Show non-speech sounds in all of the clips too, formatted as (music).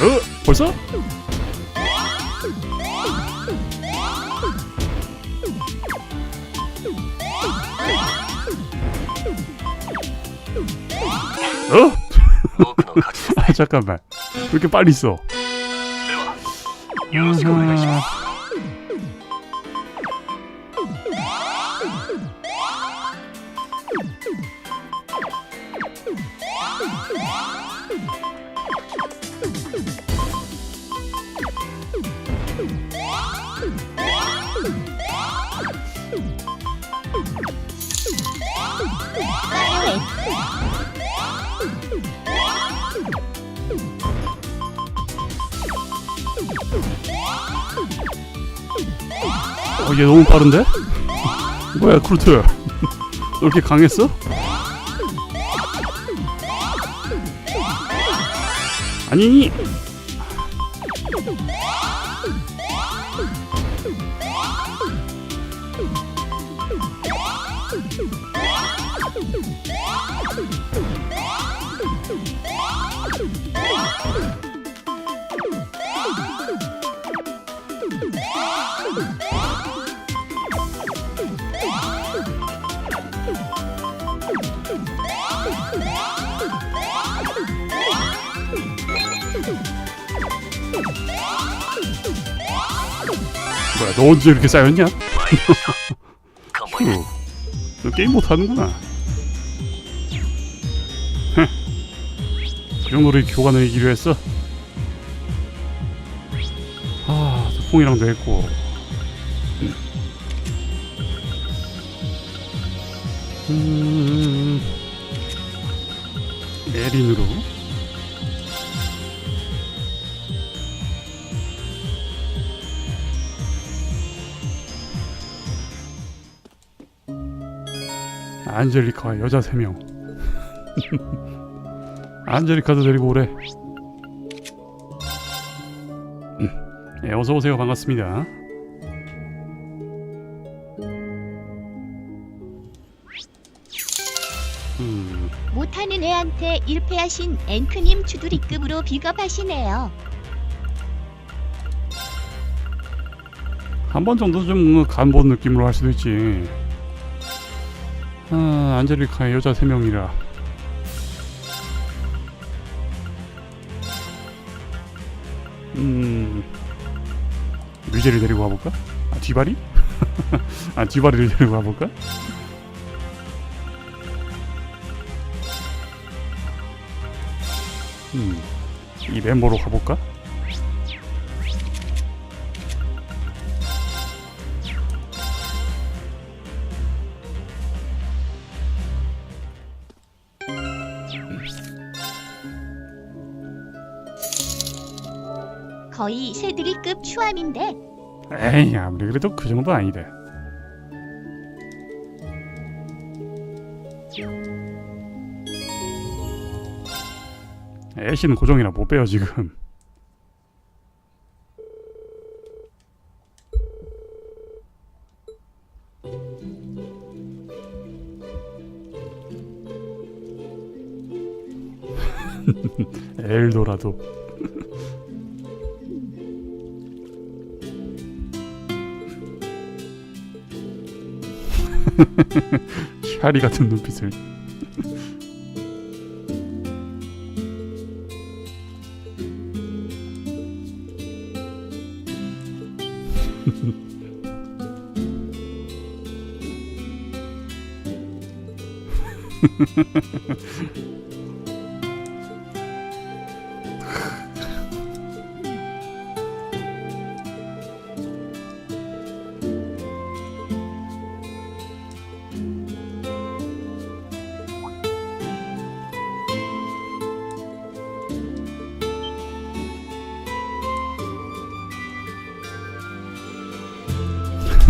어? 벌써? 어? (laughs) 아 잠깐만 왜 이렇게 빨리 써? 아... 어, 얘 너무 빠른데? 뭐야 크루트 너 이렇게 강했어? 아니 너 언제 이렇게 쌓였냐? 휴, 어, 너 게임 못하는구나. 그 정도로 교관을 이기려 했어? 아, 폭이랑도 했고. 음, 음. 음. 음. 에린으로. 안젤리카와 여자 3명. 안젤리카도 데리고 오래. 음. 예, 어서오세요. 반갑습니다. 음, 못하는 애한테 1패하신 앵크님 주두리급으로 비겁하시네요. 한 번 정도 좀 간본 느낌으로 할 수도 있지 아, 안젤리카의 여자 3명이라 음 뮤제를 데리고 가볼까? 아 뒤바리? (laughs) 아 뒤바리를 데리고 가볼까? 음, 이 멤버로 가볼까? 거의 새드리급 추함인데. 에이 아무리 그래도 그 정도 아니다 애쉬는 고정이라 못 빼요 지금. (laughs) 엘도라도 (laughs) 샤리 같은 눈빛을 (laughs)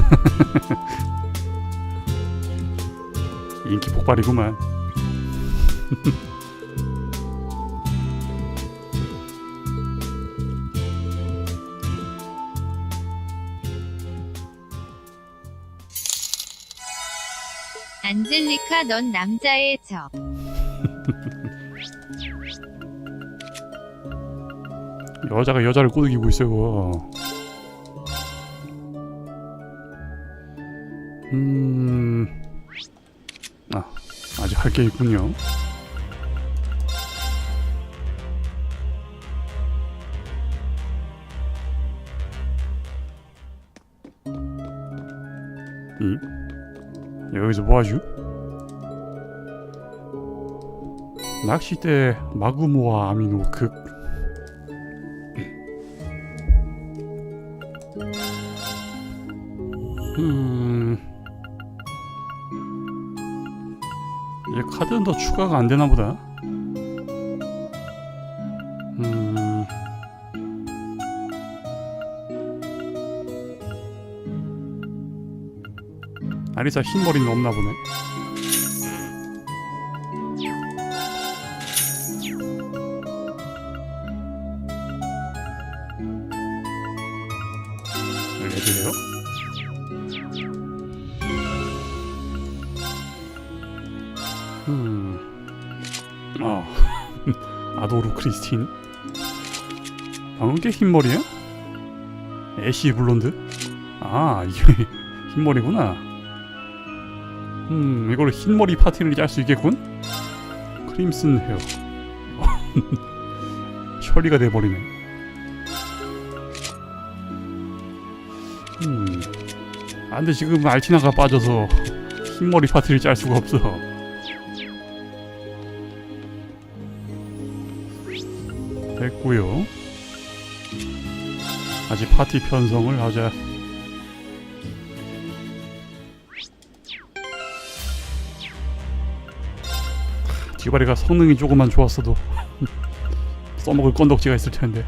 (laughs) 인기 폭발이구만 안 안젤리카 넌 남자의 적. 여자가 여자를 꼬드기고 있어요. 음, 아 아직 할 게 있군요. 이 여기서 뭐하죠? 낚싯대 마구모와 아미노 극 음. 카드는 더 추가가 안 되나 보다. 음. 아리사 흰머리는 없나 보네. 크리스틴. 방금 게 흰머리야? 애쉬 블론드? 아, 이게 (laughs) 흰머리구나. 음, 이걸로 흰머리 파티를 짤 수 있겠군? 크림슨 헤어. (laughs) 셔리가 돼버리네. 음. 아, 근데 지금 알티나가 빠져서 흰머리 파티를 짤 수가 없어. 됐고요. 아직 파티 편성을 하자. 디바리가 성능이 조금만 좋았어도 (laughs) 써먹을 건덕지가 있을 텐데.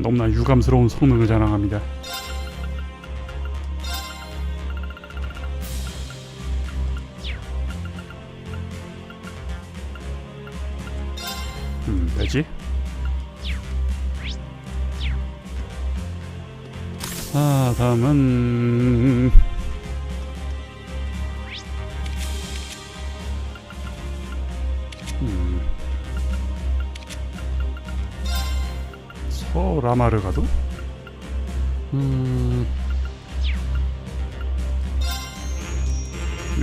너무나 유감스러운 성능을 자랑합니다. 아, 다음은 음. 서라마르 가도? 음.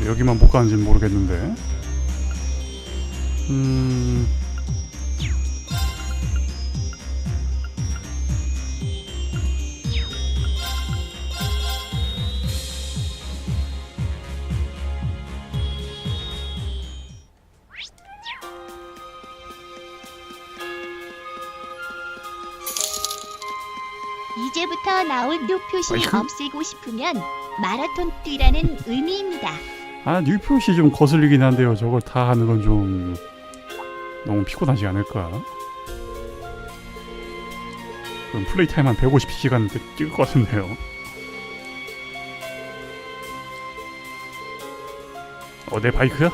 여기만 못 가는지는 모르겠는데. 음. 표시 아이쿠. 없애고 싶으면 마라톤 뛰라는 의미입니다. 아, 뉴 표시 좀 거슬리긴 한데요. 저걸 다 하는 건 좀 너무 피곤하지 않을까? 그럼 플레이 타임 한 150시간 찍을 것 같은데요. 어, 내 바이크야?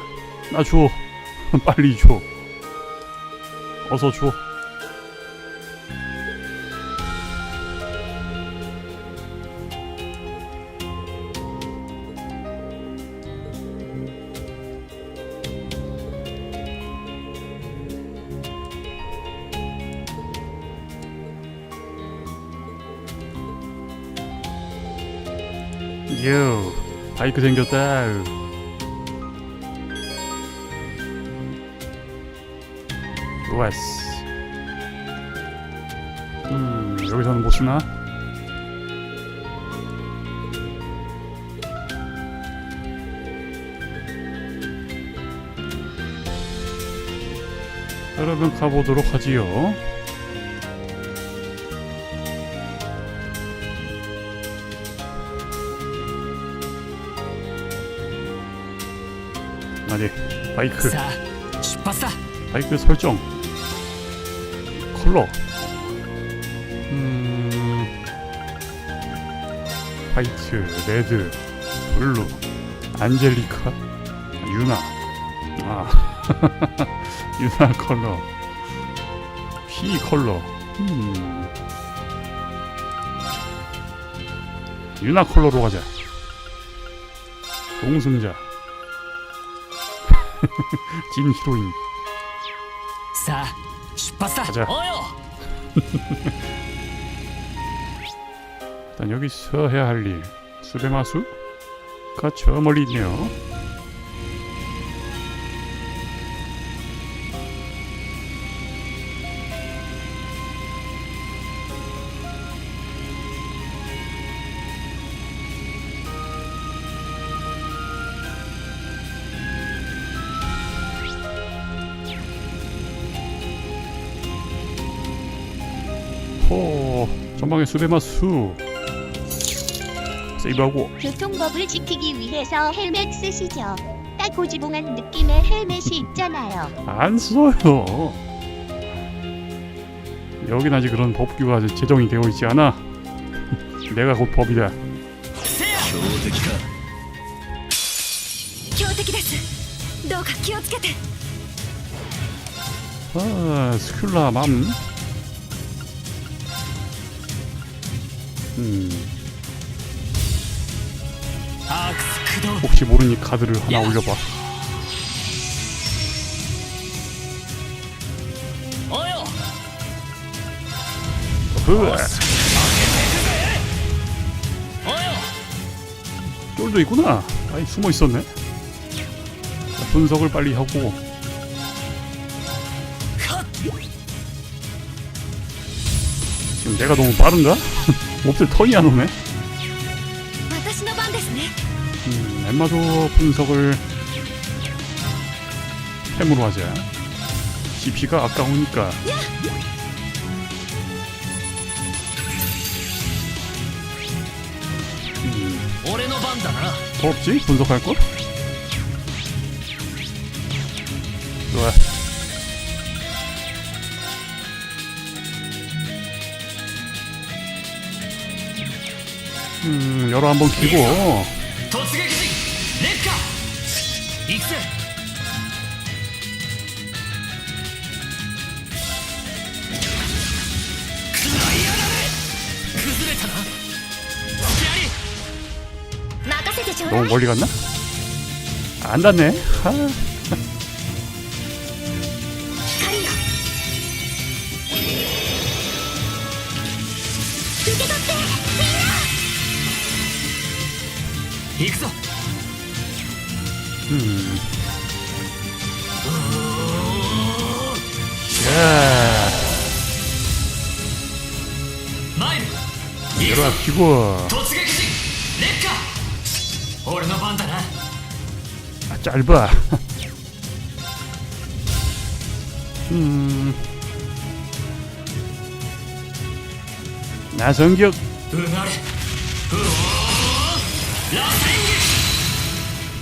나 줘. (laughs) 빨리 줘. 어서 줘. 바이크 생겼다. 좋았어. 음, 여기서는 못 쓰나? 그러면 가보도록 하지요. 아니 바이크. 자, 바이크 설정. 컬러. 음 화이트 레드 블루 안젤리카 유나. 아 (laughs) 유나 컬러. 피 컬러. 음. 유나 컬러로 가자. 동승자. (laughs) 진 히로인. 자, 출발사. 가자. 어여. (laughs) 일단 여기서 해야 할 일. 수배마수가 저 멀리 있네요. 전방에 수레마수 세이브하고 교통법을 지키기 위해서 헬멧 쓰시죠. 딱 고지봉한 느낌의 헬멧이 (laughs) 있잖아요. 안 써요. 여긴 아직 그런 법규가 아직 제정이 되어 있지 않아. (laughs) 내가 곧 법이다. せや強敵か強敵ですどうか気をつけて 아, 스큘라 맘. 음, アークス駆動 음. 혹시 모르니 카드를 하나 올려봐. 흐. 쫄도 있구나. 아니 숨어 있었네. 분석을 빨리 하고. 지금 내가 너무 빠른가? (laughs) 몹쓸 턴이야 놈의? 음, 엠마도 분석을 템으로 하자. GP가 아까우니까. 음, 더 없지? 분석할걸? 음, 열어 한번 키고. 너무 멀리 갔나? 안 닿네. 아. 行くぞ 음. 야, マイル行くぞ 열어 키고. 突撃陣烈火俺の番だな 아, 짧아. (laughs) 음. 나성격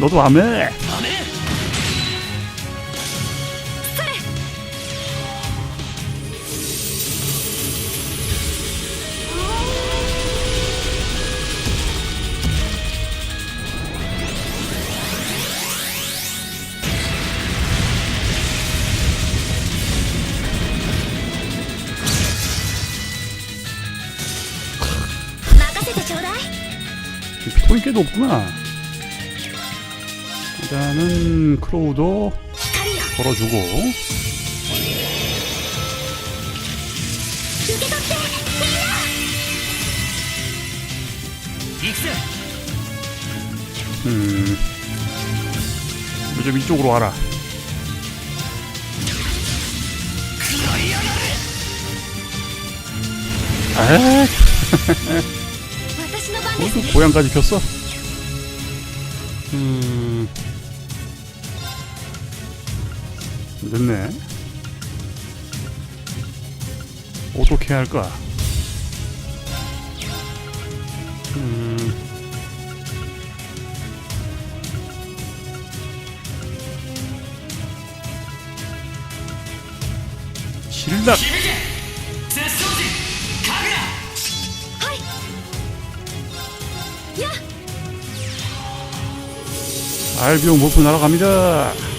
너도 안 해. 피통이 꽤 높구나. 일단은 크로우도 걸어주고. 음. 요즘 이쪽으로 와라. 에이. (laughs) 고향까지 켰어? 음. 늦네. 어떻게 할까? 음. 실락 알비용 목표 날아갑니다.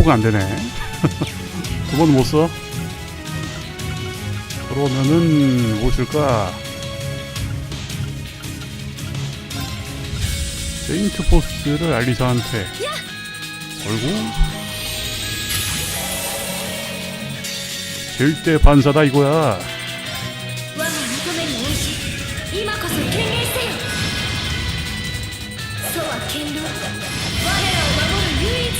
회복은 안 되네. (laughs) 두 번은 못 써? 그러면은 뭐 줄까? 세인트 포스를 알리사한테. 걸고 절대 반사다 이거야 守る唯一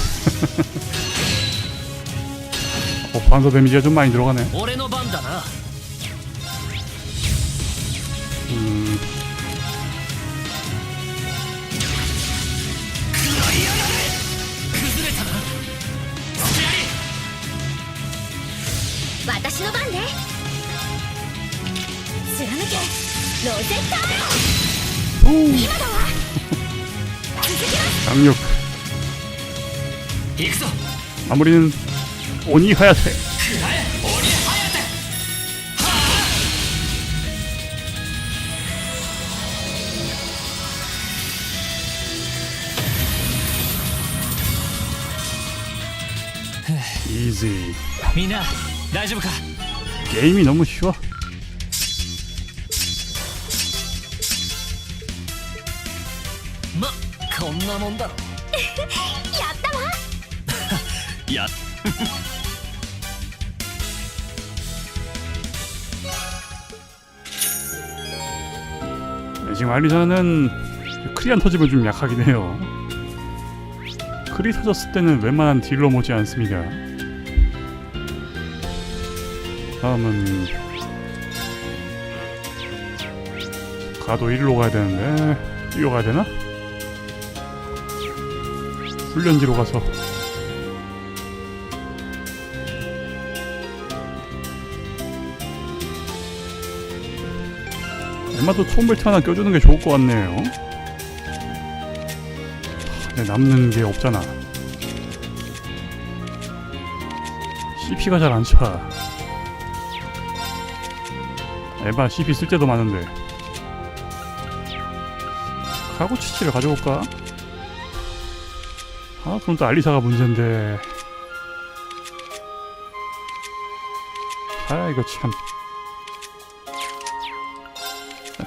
어, 반사 데미지가 좀 많이 들어가네. 음. (laughs) 강력. 마무리는 오니 하야테. 이지. 미나, 나이즈부카. 게임이 너무 쉬워. 뭐, 겁나 먼다. (laughs) や 네, 지금 알리사는 크리 안 터지면 좀 약하긴 해요. 크리 터졌을 때는 웬만한 딜러 모지 않습니다. 다음은 가도 1로 가야 되는데 뛰어가야 되나? 훈련지로 가서 엠마도 톰벨트 하나 껴주는 게 좋을 것 같네요. 하, 네, 남는 게 없잖아. CP가 잘 안 차. 에바 CP 쓸 때도 많은데. 카고 치치를 가져올까? 아, 그럼 또 알리사가 문제인데. 아, 이거 참.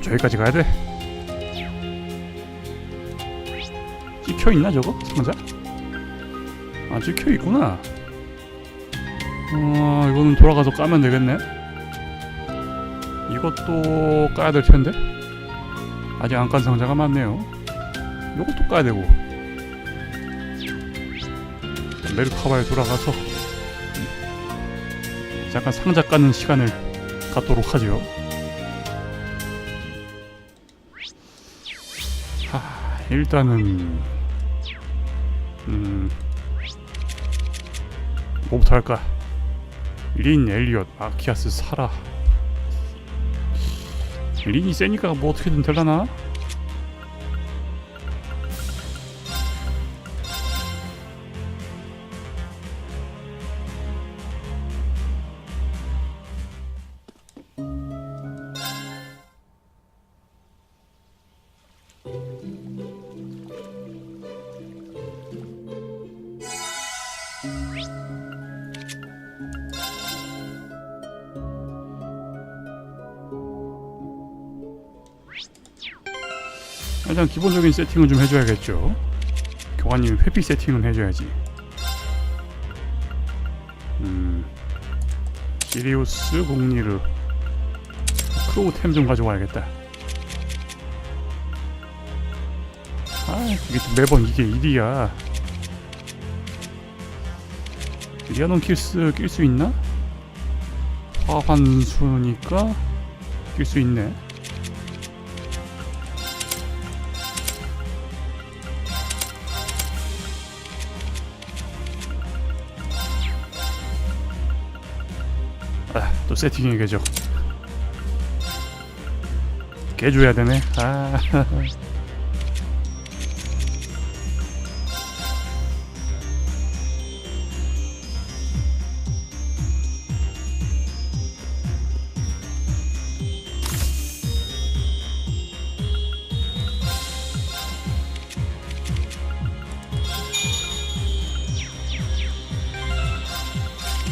또 저기까지 가야 돼? 찍혀 있나 저거 상자? 아 찍혀 있구나. 어 이거는 돌아가서 까면 되겠네. 이것도 까야 될 텐데 아직 안 깐 상자가 많네요. 이것도 까야 되고 메르카바에 돌아가서 잠깐 상자 까는 시간을 갖도록 하죠. 일단은 음 뭐부터 할까? 린, 엘리엇, 아키아스, 사라. 린이 세니까 뭐 어떻게든 될라나? 기본적인 세팅은 좀 해줘야겠죠. 교관님 회피 세팅은 해줘야지. 음, 시리우스, 공리르, 크로우템 좀 가져와야겠다. 아, 이게 또 매번 이게 일이야. 리아논 킬스 낄 수 있나? 화환수니까 낄 수 있네. 세팅의 계적. 개줘야 되네. 아.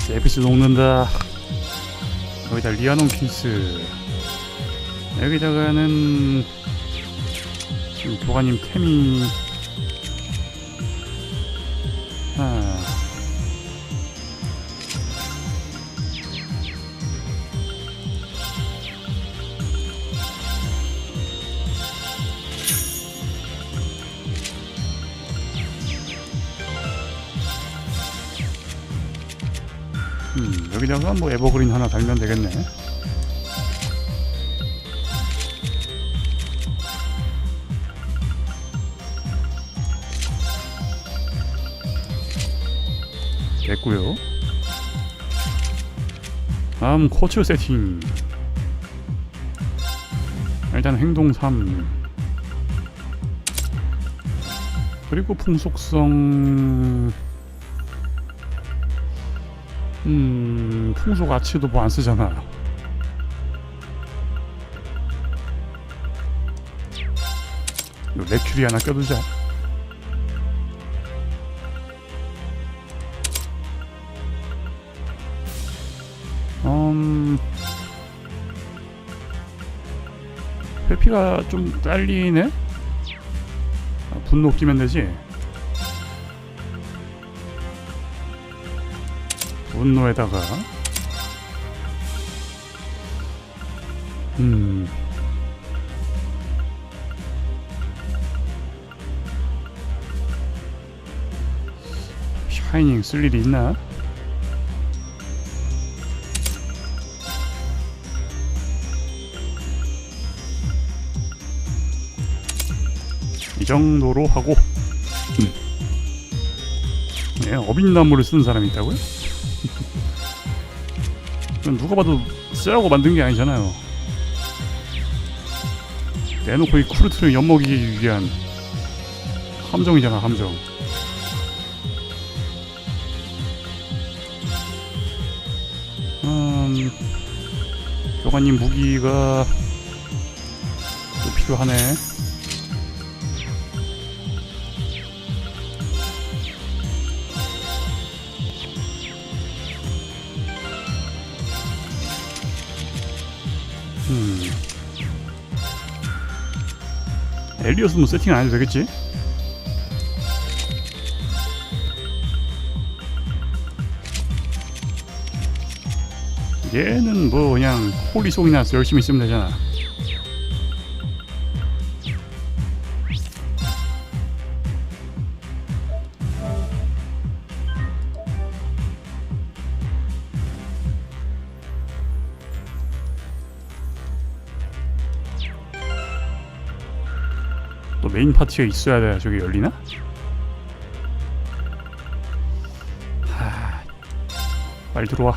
세비스 녹는다. 여기다 리아논 킨스. 여기다가는 교관님 템이 음, 여기다가 뭐 에버그린 하나 달면 되겠네. 됐고요. 다음 코츠 세팅. 일단 행동 3. 그리고 풍속성 음, 풍속 아치도 뭐 안 쓰잖아. 요 레큐리 하나 껴두자. 음, 회피가 좀 딸리네. 아, 분노 끼면 되지. 분노에다가 음 샤이닝 쓸 일이 있나? 이 정도로 하고 음. 네, 어빈나무를 쓴 사람이 있다고요? (laughs) 누가 봐도 쓰라고 만든 게 아니잖아요. 내놓고 이 쿠르트를 엿먹이기 위한 함정이잖아, 함정. 음, 교관님 무기가 또 필요하네. 1이었으면 뭐 세팅 안 해도 되겠지? 얘는 뭐 그냥 홀리송이나서 열심히 쓰면 되잖아 또 메인 파티가 있어야 돼. 저기 열리나? 하... 빨리 들어와.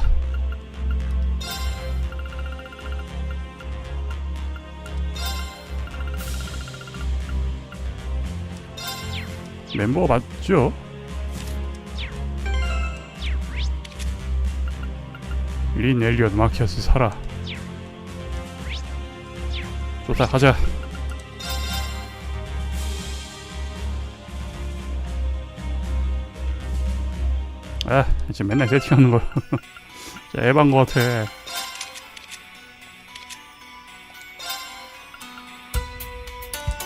멤버 맞죠? 린 엘리엇 마키아스 사라 좋다 가자 이제 맨날 세팅하는 거 (laughs) 진짜 에반 거 같아.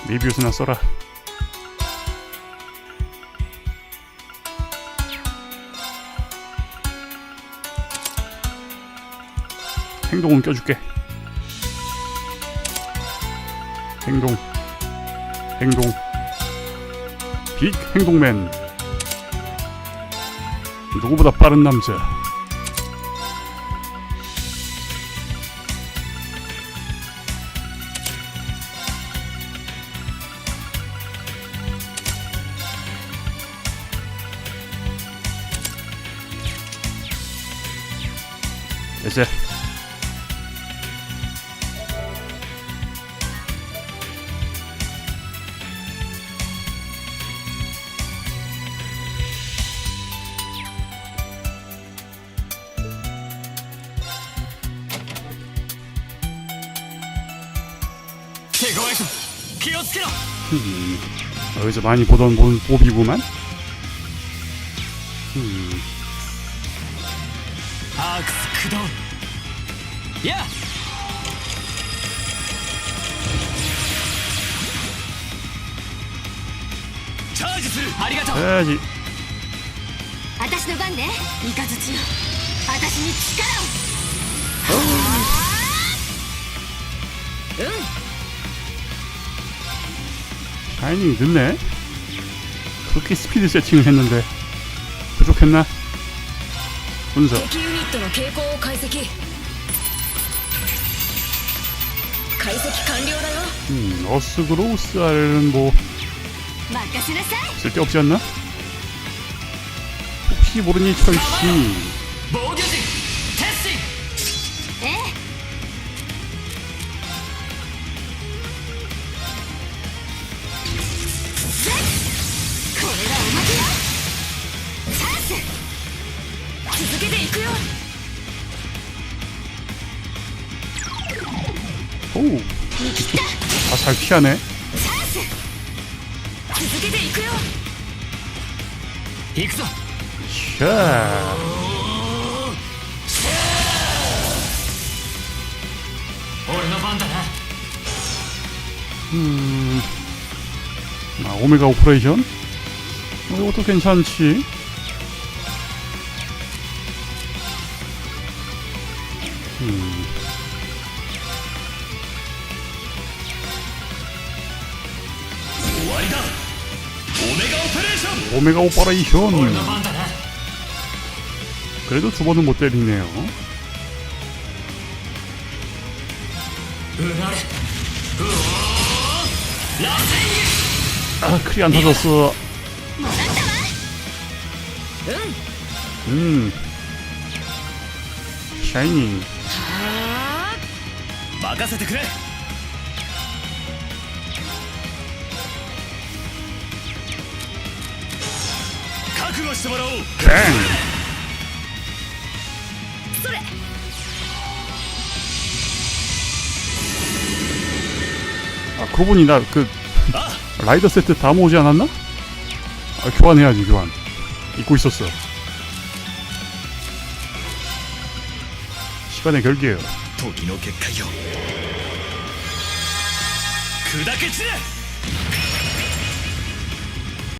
리뷰스나 써라. 행동은 껴줄게. 행동. 행동. 빅 행동맨 누구보다 빠른 남자. 이제 음, 어디서 많이 보던 본 몹이구만. 음, アークス駆動やあチャージするありがとう 해야지. 私の番ねイカズチよ私に力を 타이밍이 늦네? 그렇게 스피드 세팅을 했는데 부족했나? 분석 음, 어스그로우스알은 뭐 쓸데없지 않나? 혹시 모르니 철씨 잘 피하네. 샤. 음. 아, 오메가 오퍼레이션? 어, 이것도 괜찮지. 오메가 오퍼레이션 그래도 두 번은 못 때리네요. 아 크리 안 터졌어. 음. 샤이니. 아, 막아서 그래. くれ覚悟してもらおう 땡! それ 아, 그러고 보니 나 그 あ 라이더 세트 다 모으지 않았나? 아, 교환해야지, 교환. 잊고 있었어. 시간의 결계요. 時の結界よ砕け散れ